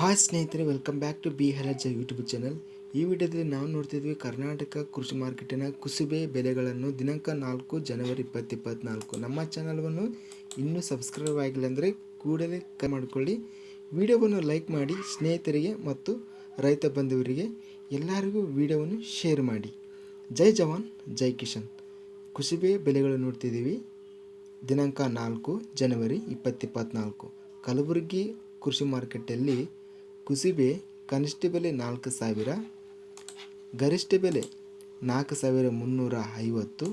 Hi ಸ್ನೇಹಿತರೆ welcome back to B ಹೆಲಜ YouTube channel ಈ ವಿಡಿಯೋದಲ್ಲಿ ನಾವು ನೋಡ್ತಿದ್ವಿ ಕರ್ನಾಟಕ ಕೃಷಿ ಮಾರ್ಕೆಟಿನ ಕುಸುಬೆ ಬೆಲೆಗಳನ್ನು ದಿನಾಂಕ ನಾಲ್ಕು ಜನವರಿ ಇಪ್ಪತ್ತು ಇಪ್ಪತ್ತ್ನಾಲ್ಕು ನಮ್ಮ ಚಾನಲ್ವನ್ನು ಇನ್ನೂ ಸಬ್ಸ್ಕ್ರೈಬ್ ಆಗಿಲ್ಲ ಅಂದರೆ ಕೂಡಲೇ ಕ ಮಾಡಿಕೊಳ್ಳಿ. ವಿಡಿಯೋವನ್ನು ಲೈಕ್ ಮಾಡಿ, ಸ್ನೇಹಿತರಿಗೆ ಮತ್ತು ರೈತ ಬಂಧುವರಿಗೆ ಎಲ್ಲರಿಗೂ ವಿಡಿಯೋವನ್ನು ಶೇರ್ ಮಾಡಿ. ಜೈ ಜವಾನ್, ಜೈ ಕಿಶನ್. ಕುಸುಬೆ ಬೆಲೆಗಳು ನೋಡ್ತಿದ್ದೀವಿ ದಿನಾಂಕ ನಾಲ್ಕು ಜನವರಿ ಇಪ್ಪತ್ತಿಪ್ಪತ್ನಾಲ್ಕು ಕಲಬುರಗಿ ಕೃಷಿ ಮಾರ್ಕೆಟಲ್ಲಿ ಕುಸಿಬೆ ಕನಿಷ್ಠ ಬೆಲೆ ನಾಲ್ಕು ಸಾವಿರ, ಗರಿಷ್ಠ ಬೆಲೆ ನಾಲ್ಕು ಸಾವಿರ ಮುನ್ನೂರ ಐವತ್ತು,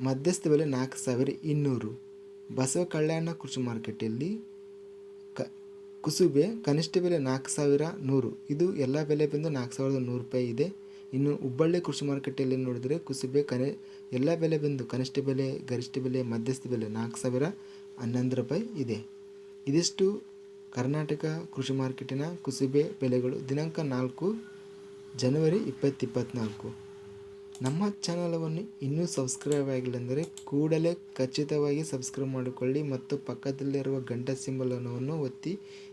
ಮಧ್ಯಸ್ಥ ಬೆಲೆ ನಾಲ್ಕು ಸಾವಿರ ಇನ್ನೂರು. ಬಸವ ಕಲ್ಯಾಣ ಕೃಷಿ ಮಾರುಕಟ್ಟೆಯಲ್ಲಿ ಕ, ಕುಸುಬೆ ಕನಿಷ್ಠ ಬೆಲೆ ನಾಲ್ಕು ಸಾವಿರ ನೂರು. ಇದು ಎಲ್ಲ ಬೆಲೆ ಬಂದು ನಾಲ್ಕು ಸಾವಿರದ ನೂರು ರೂಪಾಯಿ ಇದೆ. ಇನ್ನು ಹುಬ್ಬಳ್ಳಿ ಕೃಷಿ ಮಾರುಕಟ್ಟೆಯಲ್ಲಿ ನೋಡಿದರೆ ಕುಸುಬೆ ಕನೆ, ಎಲ್ಲ ಬೆಲೆ ಬಂದು ಕನಿಷ್ಠ ಬೆಲೆ, ಗರಿಷ್ಠ ಬೆಲೆ, ಮಧ್ಯಸ್ಥ ಬೆಲೆ ನಾಲ್ಕು ಸಾವಿರ ಹನ್ನೊಂದು ರೂಪಾಯಿ ಇದೆ. ಇದಿಷ್ಟು ಕರ್ನಾಟಕ ಕೃಷಿ ಮಾರ್ಕೆಟಿನ ಕುಸುಬೆ ಬೆಲೆಗಳು ದಿನಾಂಕ ನಾಲ್ಕು, ಜನವರಿ ಇಪ್ಪತ್ತಿಪ್ಪತ್ನಾಲ್ಕು. ನಮ್ಮ ಚಾನಲವನ್ನು ಇನ್ನೂ ಸಬ್ಸ್ಕ್ರೈಬ್ ಆಗಿಲ್ಲಂದರೆ ಕೂಡಲೇ ಖಚಿತವಾಗಿ ಸಬ್ಸ್ಕ್ರೈಬ್ ಮಾಡಿಕೊಳ್ಳಿ ಮತ್ತು ಪಕ್ಕದಲ್ಲಿರುವ ಗಂಟ ಸಿಂಬಲನ್ನು ಒತ್ತಿ.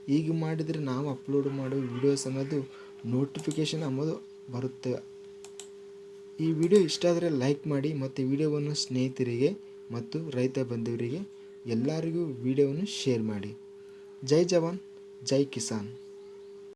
ಹೀಗೆ ಮಾಡಿದರೆ ನಾವು ಅಪ್ಲೋಡ್ ಮಾಡುವ ವಿಡಿಯೋಸ್ ಅನ್ನೋದು ನೋಟಿಫಿಕೇಷನ್ ಅನ್ನೋದು ಬರುತ್ತೆ. ಈ ವಿಡಿಯೋ ಇಷ್ಟ ಆದರೆ ಲೈಕ್ ಮಾಡಿ ಮತ್ತು ವಿಡಿಯೋವನ್ನು ಸ್ನೇಹಿತರಿಗೆ ಮತ್ತು ರೈತ ಬಂಧುವರಿಗೆ ಎಲ್ಲರಿಗೂ ವಿಡಿಯೋವನ್ನು ಶೇರ್ ಮಾಡಿ. ಜೈ ಜವಾನ್ ಜೈ ಕಿಸಾನ್